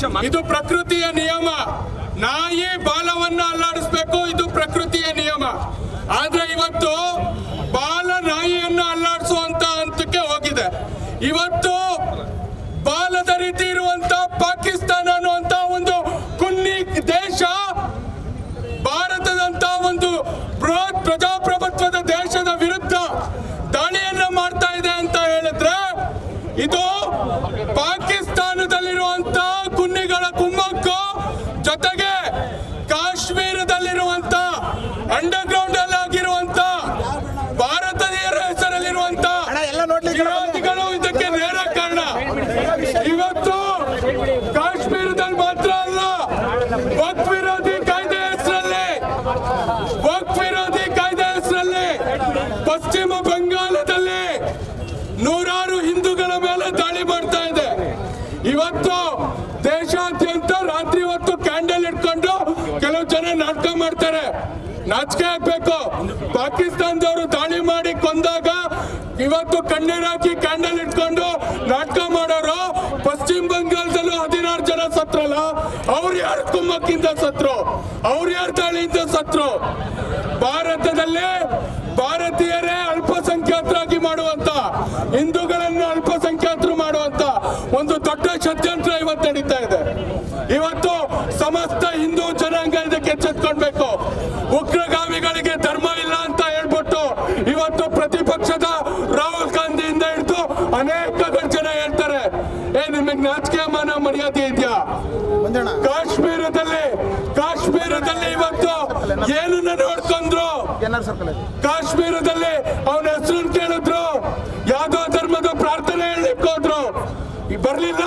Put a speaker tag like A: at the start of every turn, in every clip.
A: ಇದು ಪ್ರಕೃತಿಯ ನಿಯಮ. ನಾಯಿ ಬಾಲವನ್ನ ಅಲ್ಲಾಡಿಸ್ಬೇಕು, ಇದು ಪ್ರಕೃತಿಯ ನಿಯಮ. ಆದ್ರೆ ಇವತ್ತು ಬಾಲ ನಾಯಿಯನ್ನು ಅಲ್ಲಾಡಿಸುವಂತ ಹಂತಕ್ಕೆ ಹೋಗಿದೆ. ಇವತ್ತು ಜೊತೆಗೆ ಅಂಡರ್ ಗ್ರೌಂಡ್ ಅಲ್ಲಿ ಆಗಿರುವಂತ ಭಾರತೀಯರ ಹೆಸರಲ್ಲಿರುವಂತ ವಿರೋಧಿಗಳು ಇದಕ್ಕೆ ನೇರ ಕಾರಣ. ಇವತ್ತು ಕಾಶ್ಮೀರದಲ್ಲಿ ಮಾತ್ರ ಅಲ್ಲ ವಕ್ ವಿರೋಧಿ ಕಾಯ್ದೆ ಹೆಸರಲ್ಲಿ ವಕ್ ವಿರೋಧಿ ಕಾಯ್ದೆ ಹೆಸರಲ್ಲಿ ಪಶ್ಚಿಮ ಬಂಗಾಳದಲ್ಲಿ ನೂರಾರು ಹಿಂದೂಗಳ ಮೇಲೆ ದಾಳಿ ಮಾಡ್ತಾ ಇದೆ ಇವತ್ತು ದೇಶಾದ್ಯಂತ ರಾತ್ರಿ ಹೊತ್ತು ಕ್ಯಾಂಡಲ್ ಇಟ್ಕೊಂಡು ಕೆಲವು ಜನ ನಾಟಕ ಮಾಡ್ತಾರೆ ನಾಚಿಕೆ ಆಗ್ಬೇಕು ಪಾಕಿಸ್ತಾನದವರು ದಾಳಿ ಮಾಡಿ ಕೊಂದಾಗ ಇವತ್ತು ಕಣ್ಣೀರಾಕಿ ಕ್ಯಾಂಡಲ್ ಇಟ್ಕೊಂಡು ನಾಟಕ ಮಾಡೋರು ಪಶ್ಚಿಮ ಬಂಗಾಳದಲ್ಲೂ ಹದಿನಾರು ಜನ ಸತ್ರಲ್ಲ. ಅವ್ರು ಯಾರು ಕುಮ್ಮಕ್ಕಿಂದ ಸತ್ರು? ಅವ್ರು ಯಾರು ದಾಳಿಯಿಂದ ಸತ್ರು? ಭಾರತದಲ್ಲಿ ಭಾರತೀಯರೇ ಅಲ್ಪಸಂಖ್ಯಾತರಾಗಿ ಮಾಡುವಂತ, ಹಿಂದೂಗಳನ್ನು ಅಲ್ಪಸಂಖ್ಯಾತರು ಮಾಡುವಂತ ಒಂದು ದೊಡ್ಡ ಷಡ್ಯಂತ್ರ ಇವತ್ತು ನಡೀತಾ ಇದೆ. ಇವತ್ತು ಸಮಸ್ತ ಹಿಂದೂ ಜನಾಂಗ ಇದಕ್ಕೆ ಎಚ್ಚೆತ್ಕೊಳ್ಬೇಕು. ಉಗ್ರಗಾಮಿಗಳಿಗೆ ನೋಡ್ಕೊಂಡ್ರು ಕಾಶ್ಮೀರದಲ್ಲಿ ಅವನ ಹೆಸರನ್ನು ಕೇಳಿದ್ರು, ಯಾವ್ದೋ ಧರ್ಮದ ಪ್ರಾರ್ಥನೆ ಹೇಳಲಿಕ್ಕೆ ಹೋದ್ರು. ಬರ್ಲಿಲ್ಲ.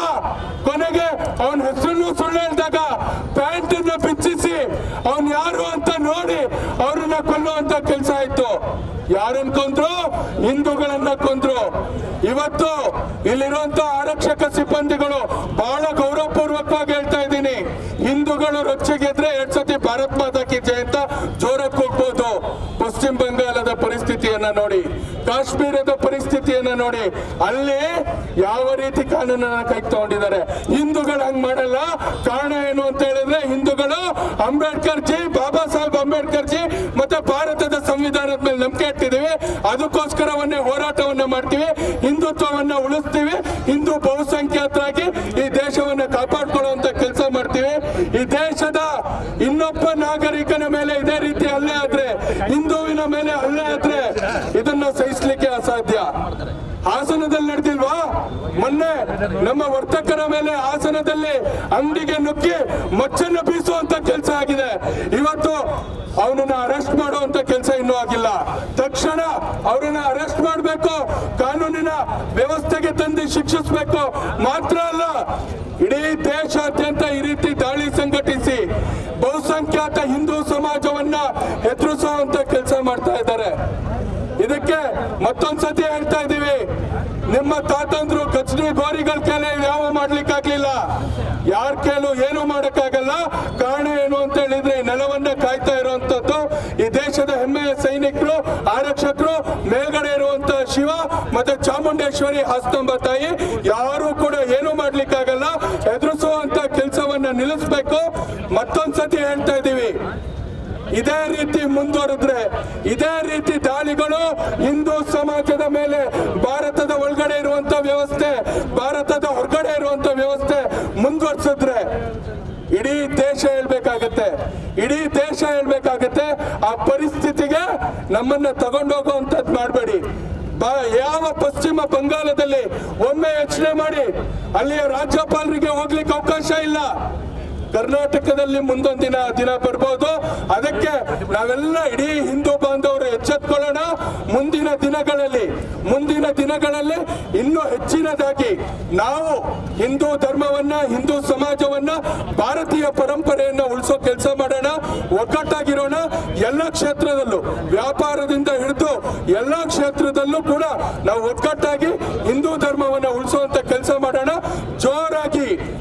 A: ಕೊನೆಗೆ ಅವನ ಹೆಸರನ್ನು ಸುಳ್ಳು ಹೇಳಿದಾಗ ಪ್ಯಾಂಟ್ ಅನ್ನ ಬಿಚ್ಚಿಸಿ ಅವನ್ ಯಾರು ಅಂತ ನೋಡಿ ಅವ್ರನ್ನ ಕೊಲ್ಲುವಂತ ಕೆಲಸ ಆಯ್ತು. ಯಾರನ್ನ ಕೊಂದ್ರು? ಹಿಂದೂಗಳನ್ನ ಕೊಂದ್ರು. ಇವತ್ತು ಇಲ್ಲಿರುವಂತ ಆರಕ್ಷಕ ಸಿಬ್ಬಂದಿಗಳು ಬಹಳ ಗೌರವಪೂರ್ವಕವಾಗಿ ಹೇಳ್ತಾ ಇದ್ದೀನಿ. ಹಿಂದೂಗಳು ರೊಚ್ಚಿಗೆದ್ರೆ ಪಶ್ಚಿಮ ಬಂಗಾಳದ ಪರಿಸ್ಥಿತಿಯನ್ನ ನೋಡಿ, ಕಾಶ್ಮೀರದ ಪರಿಸ್ಥಿತಿಯನ್ನ ನೋಡಿ, ಅಲ್ಲಿ ಯಾವ ರೀತಿ ಕಾನೂನನ್ನ ಕೈ ತಗೊಂಡಿದ್ದಾರೆ. ಹಿಂದೂಗಳು ಹಂಗ್ ಮಾಡಲ್ಲ. ಕಾರಣ ಏನು ಅಂತ ಹೇಳಿದ್ರೆ, ಹಿಂದೂಗಳು ಅಂಬೇಡ್ಕರ್ ಜಿ, ಬಾಬಾ ಸಾಹೇಬ್ ಅಂಬೇಡ್ಕರ್ ಜಿ ಮತ್ತೆ ಭಾರತದ ಸಂವಿಧಾನದ ಮೇಲೆ ನಂಬಿಕೆ ಇಟ್ಟಿದ್ದೀವಿ. ಅದಕ್ಕೋಸ್ಕರವನ್ನೇ ಹೋರಾಟವನ್ನ ಮಾಡ್ತೀವಿ. ಹಿಂದುತ್ವವನ್ನ ಉಳಿಸ್ತೀವಿ ಹಿಂದೂ ಬಹುಸಂಖ್ಯಾತರಾಗಿ ಈ ದೇಶವನ್ನ ಕಾಪಾಡ್ಕೊಳ್ಳುವಂತ ಕೆಲಸ ಮಾಡ್ತೀವಿ ಈ ದೇಶದ ಇನ್ನೊಬ್ಬ ನಾಗರಿಕನ ಮೇಲೆ ಇದೇ ರೀತಿ ಹಲ್ಲೆ ಆದ್ರೆ ಹಿಂದುವಿನ ಮೇಲೆ ಹಲ್ಲೆ ಆದ್ರೆ ಇದನ್ನ ಸಹಿಸಲಿಕ್ಕೆ ಅಸಾಧ್ಯ. ಹಾಸನದಲ್ಲಿ ನಡೆದಿಲ್ವಾ? ಮೊನ್ನೆ ನಮ್ಮ ವರ್ತಕರ ಮೇಲೆ ಹಾಸನದಲ್ಲಿ ಅಂಗಡಿಗೆ ನುಗ್ಗಿ ಮಚ್ಚನ್ನು ಬೀಸುವಂತ ಕೆಲಸ ಆಗಿದೆ. ಇವತ್ತು ಅವನನ್ನ ಅರೆಸ್ಟ್ ಮಾಡುವಂತ ಕೆಲಸ ಇನ್ನೂ ಆಗಿಲ್ಲ. ತಕ್ಷಣ ಅವರನ್ನ ಅರೆಸ್ಟ್ ಮಾಡಬೇಕು, ಕಾನೂನಿನ ವ್ಯವಸ್ಥೆಗೆ ತಂದು ಶಿಕ್ಷಿಸಬೇಕು ಮಾತ್ರ ಅಲ್ಲ. ಇಡೀ ದೇಶಾದ್ಯಂತ ಈ ರೀತಿ ದಾಳಿ ಮತ್ತೊಂದ್ಸತಿ ಹೇಳ್ತಾ ಇದೀವಿ ನಿಮ್ಮ ತಾತಂದ್ರು ಕಚಡಿ ಗೋರಿಗಳ ಕೇಳಿ ಯಾವ ಮಾಡ್ಲಿಕ್ಕಾಗ್ಲಿಲ್ಲ. ಯಾರ ಕೇಳು ಏನು ಮಾಡಕ್ಕಾಗಲ್ಲ. ಕಾರಣ ಏನು ಅಂತ ಹೇಳಿದ್ರೆ ನೆಲವನ್ನ ಕಾಯ್ತಾ ಇರುವಂತದ್ದು ಈ ದೇಶದ ಹೆಮ್ಮೆಯ ಸೈನಿಕರು, ಆರಕ್ಷಕರು, ಮೇಲ್ಗಡೆ ಇರುವಂತ ಶಿವ ಮತ್ತೆ ಚಾಮುಂಡೇಶ್ವರಿ ಹಸ್ತಂಬ ತಾಯಿ ಯಾರು ಕೂಡ ಏನು ಮಾಡ್ಲಿಕ್ಕಾಗಲ್ಲ ಎದುರಿಸುವಂತ ಕೆಲಸವನ್ನ ನಿಲ್ಲಿಸ್ಬೇಕು ಮತ್ತೊಂದ್ಸತಿ ಹೇಳ್ತಾ ಇದೀವಿ ಇದೇ ರೀತಿ ಮುಂದುವರೆದ್ರೆ, ಇದೇ ರೀತಿ ದಾಳಿಗಳು ಹಿಂದೂ ಸಮಾಜದ ಮೇಲೆ ಭಾರತದ ಒಳಗಡೆ ಇರುವಂತ ವ್ಯವಸ್ಥೆ, ಭಾರತದ ಹೊರಗಡೆ ಇರುವಂತ ವ್ಯವಸ್ಥೆ ಮುಂದುವರ್ಸಿದ್ರೆ ಇಡೀ ದೇಶ ಹೇಳ್ಬೇಕಾಗತ್ತೆ, ಇಡೀ ದೇಶ ಹೇಳ್ಬೇಕಾಗತ್ತೆ, ಆ ಪರಿಸ್ಥಿತಿಗೆ ನಮ್ಮನ್ನ ತಗೊಂಡೋಗುವಂತದ್ ಮಾಡಬೇಡಿ. ಯಾವ ಪಶ್ಚಿಮ ಬಂಗಾಳದಲ್ಲಿ ಒಮ್ಮೆ ಯೋಚನೆ ಮಾಡಿ, ಅಲ್ಲಿಯ ರಾಜ್ಯಪಾಲರಿಗೆ ಹೋಗ್ಲಿಕ್ಕೆ ಅವಕಾಶ ಇಲ್ಲ. ಕರ್ನಾಟಕದಲ್ಲಿ ಮುಂದೊಂದು ದಿನ ಬರ್ಬೋದು. ಅದಕ್ಕೆ ನಾವೆಲ್ಲ ಇಡೀ ಹಿಂದೂ ಬಾಂಧವರು ಎಚ್ಚೆತ್ಕೊಳ್ಳೋಣ. ಮುಂದಿನ ದಿನಗಳಲ್ಲಿ ಮುಂದಿನ ದಿನಗಳಲ್ಲಿ ಇನ್ನೂ ಹೆಚ್ಚಿನದಾಗಿ ನಾವು ಹಿಂದೂ ಧರ್ಮವನ್ನ, ಹಿಂದೂ ಸಮಾಜವನ್ನ, ಭಾರತೀಯ ಪರಂಪರೆಯನ್ನ ಉಳಿಸೋ ಕೆಲಸ ಮಾಡೋಣ. ಒಗ್ಗಟ್ಟಾಗಿರೋಣ. ಎಲ್ಲ ಕ್ಷೇತ್ರದಲ್ಲೂ, ವ್ಯಾಪಾರದಿಂದ ಹಿಡಿದು ಎಲ್ಲ ಕ್ಷೇತ್ರದಲ್ಲೂ ಕೂಡ ನಾವು ಒಗ್ಗಟ್ಟಾಗಿ ಹಿಂದೂ ಧರ್ಮವನ್ನ ಉಳಿಸುವಂತ ಕೆಲಸ ಮಾಡೋಣ. ಜೋರಾಗಿ